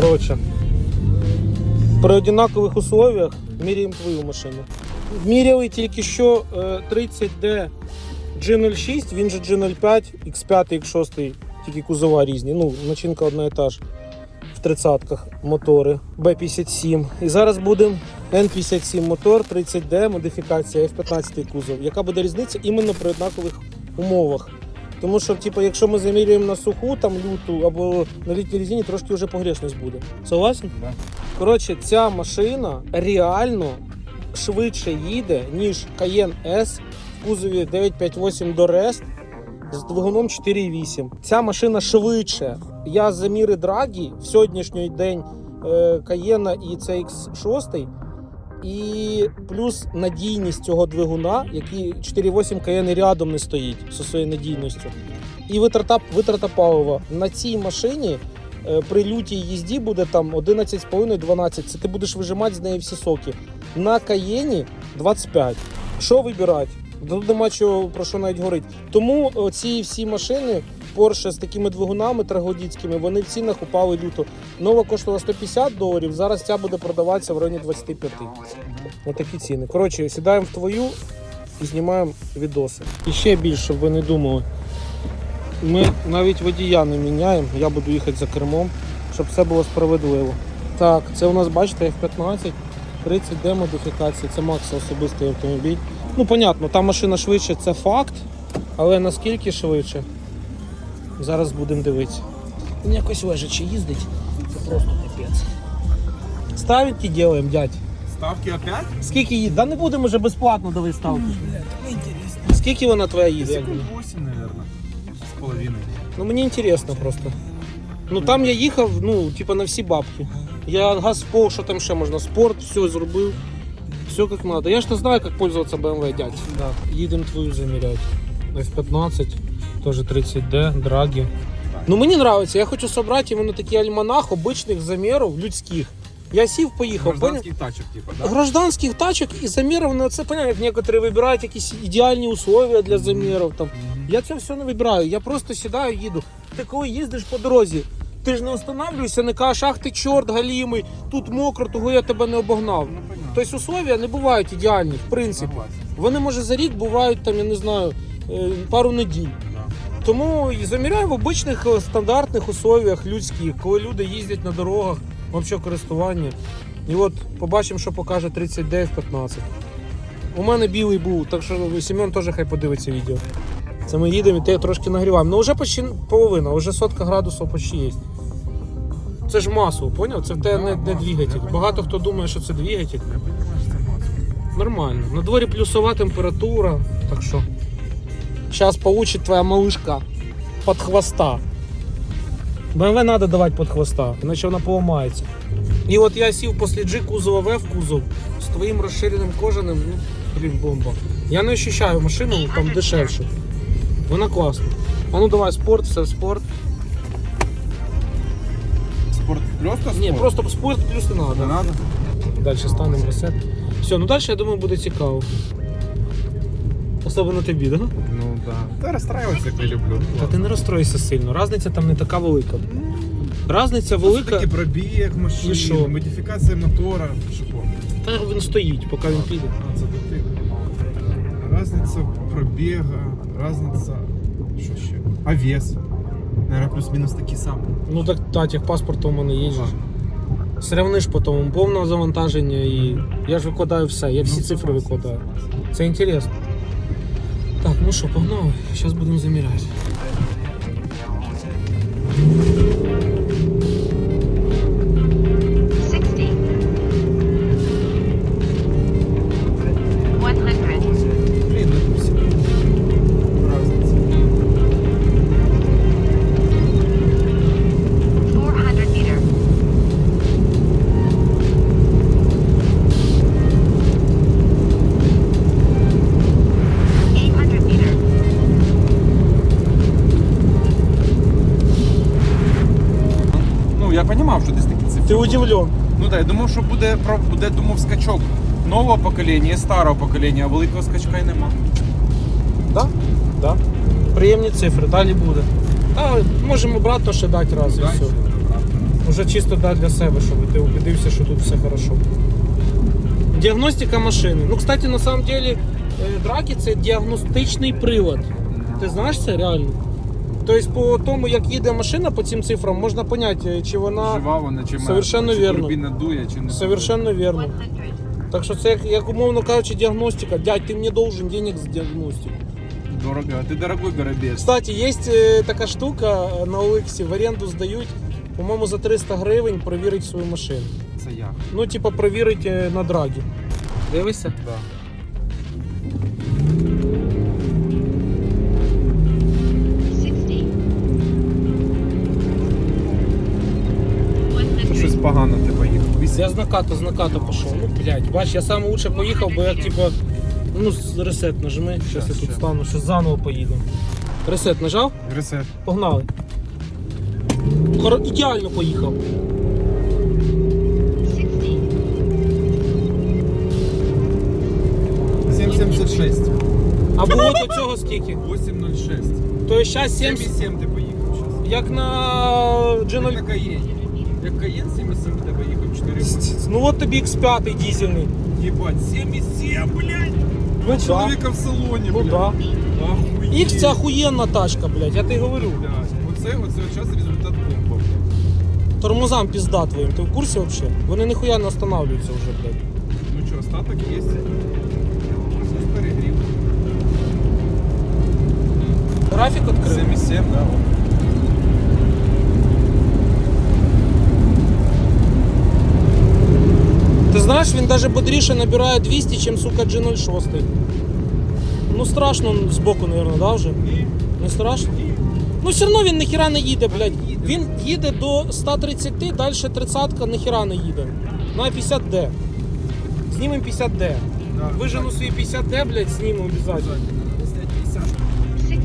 Коротше, при однакових условиях міряємо твою машину. Міряли тільки що е, 30D G06, він же G05, X5, X6, тільки кузова різні. Ну, начинка одна і та ж. В 30-ках мотори B57. І зараз будемо N57 мотор, 30D, модифікація F15 кузов. Яка буде різниця іменно при однакових умовах? Тому що, типу, якщо ми замірюємо на суху, там люту або на літній резині, трошки вже погрешність буде. Согласен? Да. Коротше, ця машина реально швидше їде, ніж Cayenne S в кузові 958 до REST з двигуном 4.8. Ця машина швидше. Я заміри драгі в сьогоднішній день е, Cayenne і CX6. І плюс надійність цього двигуна, який 4.8 Cayenne рядом не стоїть зі своєю надійністю. І витрата, витрата палива на цій машині е, при лютій їзді буде там 11,5-12. Це ти будеш вижимати з неї всі соки. На Каєні 25. Що вибирати? Тут нема чого про що навіть говорити. Тому ці всі машини Porsche з такими двигунами трагодітськими, вони в цінах упали люто. Нова коштувала 150 доларів, зараз ця буде продаватися в районі 25. Ось такі ціни. Коротше, сідаємо в твою і знімаємо відоси. І ще більше, щоб ви не думали. Ми навіть водія не міняємо, я буду їхати за кермом, щоб все було справедливо. Так, це у нас, бачите, F15, 30D модифікація, це Макса особистий автомобіль. Ну, понятно, та машина швидше, це факт, але наскільки швидше, зараз будемо дивитися. Він якось лежачи їздить, це просто капець. Ставки робимо, дядь. Ставки опять? Скільки їде? Да не будемо вже безплатно давати ставки. Скільки вона твоя їде? як Секунд думаєш? 8, наверное. С половиной. Ну мені інтересно просто. Ну там я їхав, ну, типа на всі бабки. Я газ в пол, що там ще можна, спорт, все зробив. Все як надо. Я ж не знаю, як пользоваться BMW, дядь. Да. Їдемо твою заміряти. F15, Теж 30D, драгі. Ну мені подобається, я хочу собрати іменно такий альманах обичних замірів, людських. Я сів, поїхав, поняв? Гражданских тачек, типа, да? гражданських тачок і замірів, ну це понятно, як некоторі вибирають якісь ідеальні условия для замірів. Там. Я це все не вибираю. Я просто сідаю, їду. Ти коли їздиш по дорозі, ти ж не останавливаєшся, не кажеш, ах ти чорт галімий, тут мокро, того я тебе не обогнав. Ну, понятно. Тобто условия не бувають ідеальні, в принципі. Вони, може, за рік бувають там, я не знаю, е, пару неділь. Тому і заміряю в обичних е, стандартних условиях людських, коли люди їздять на дорогах, взагалі користування. І от побачимо, що покаже 39 15. У мене білий був, так що Семен теж хай подивиться відео. Це ми їдемо і те трошки нагріваємо. Ну вже почти половина, вже сотка градусів почти є. Це ж масло, поняв? Це в тебе не, не двигатель. Багато хто думає, що це двигатель. Нормально. На дворі плюсова температура, так що. Зараз получит твоя малышка под хвоста. БМВ надо давати под хвоста, іначе вона поламається. І от я сів після G кузова В в кузов з твоїм розширеним кожаним, ну, блін, бомба. Я не ощущаю машину там дешевше. Вона класна. А ну давай спорт, все спорт. Спорт просто спорт? Ні, просто спорт плюс не Не надо? Далі станемо ресет. Все, ну далі я думаю буде цікаво. Особливо тобі, так? Да? Ну да. Да расстраиваться я люблю. Та ти не розстройся сильно, разниця там не така велика. Разниця велика, Все-таки пробіг І машини, що? модифікація мотора. Шипо. та він стоїть, поки він піде. А, це до ти. Разниця пробіга, разниця. Що ще? А вес? Наверное, плюс-мінус такий самий. Ну так та техпаспорт у мене є. же ж. Сравниш потім повне завантаження і я ж викладаю все, я всі Ну, цифри викладаю. Це інтересно. Так, ну що, погнали. Зараз будемо заміряти. Я розумів, що десь такі цифри. Ти удивлен. Ну так, я думав, що буде, про- буде думав, скачок нового покоління і старого покоління, а великого скачка й нема. Да? Да. Приємні цифри, далі буде. А, можемо обратно ще дати раз і все. Уже чисто да, для себе, щоб ти убедився, що тут все хорошо. Діагностика машини. Ну, кстати, на самом деле, е, драки це діагностичний прилад. Ти знаєш це реально? Тобто, по тому, як їде машина по цим цифрам, можна зрозуміти, чи вона Жива вона чи мертва, Совершенно чи вірно. турбіна дує, чи не совершенно вірно. Так що це як, як умовно кажучи, діагностика. Дядь, ти мені должен денег за діагностику. Дорого. Ти дорогой барабес. Кстати, є е, така штука е, на OLX, в оренду здають, по-моєму, за 300 гривень перевірити свою машину. Це я. Ну, типа, перевірити е, на драгі. Дивишся? Да. Погано ти поїхав. Я з наката, з наката пішов. Ну, блядь, бач, я саме лучше поїхав, бо я типа. Ну, с- ресет нажми, зараз я тут стану, що заново поїду. Ресет нажав? Ресет. Погнали. Хоро... Ідеально поїхав. 60. 776. А було до цього скільки? 806. То зараз 7, 7,7 ти поїхав зараз. як на Як на G0. Каєні. Як Каєн 7,7 ти поїхав 4 роки. Ну от тобі X5 дизельний. Єбать, 7,7, блядь. Ну, Два чоловіка в салоні, Ну блядь. да. Охуєть. X це охуєнна тачка, блядь, я тобі говорю. Блядь. Оце, оце час результат бомба. Тормозам пізда твоїм, ти в курсі взагалі? Вони ніхуя не останавливаються вже, блядь. Ну що, остаток є. Щось перегрів. Графік відкрив. 7,7, да. о. Ти знаєш, він навіть бодріше набирає 200, чим, сука, G06. Ну страшно збоку, мабуть, да, вже? Не страшно? Ну все одно він ніхіра не їде, блядь. Він їде до 130, далі 30-ка ніхіра не їде. На 50D. Знімемо 50D. Да, Вижену свої 50D, блядь, знімемо обов'язково. 50. 60.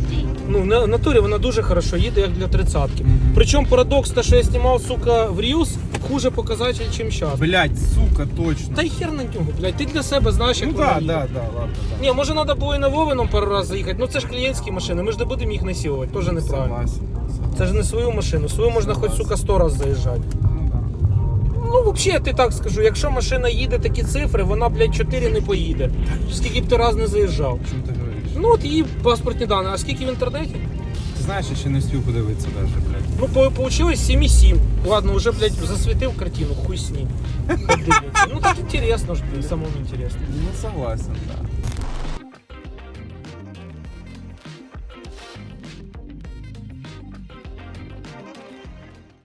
Ну, на натурі вона дуже хорошо їде, як для 30-ки. Причому парадокс, те, що я знімав, сука, в Ріус, хуже показатель, ніж зараз. Блять, сука, точно. Та й хер на нього, блядь, ти для себе знаєш, як Ну вона да, їде. да, да, ладно, да. Ні, може треба було і на Вовином пару разів заїхати. Ну це ж клієнтські машини, ми ж не будемо їх насилувати, теж неправильно. Согласен. Це ж не свою машину, свою можна хоч сука 100 разів заїжджати. Ну. Ну, взагалі, я ти так скажу, якщо машина їде такі цифри, вона, блядь, 4 не поїде. Скільки б ти раз не заїжджав. Чому ти говориш? Ну от її паспортні дані, а скільки в інтернеті? Ти знаєш, я ще не встиг подивитися даже, блядь. Ну, по- получилось 7,7. Ладно, уже, блядь, засветил картину, хуй с ним. Ну так интересно ж, блядь, самому интересно. Ну согласен, да.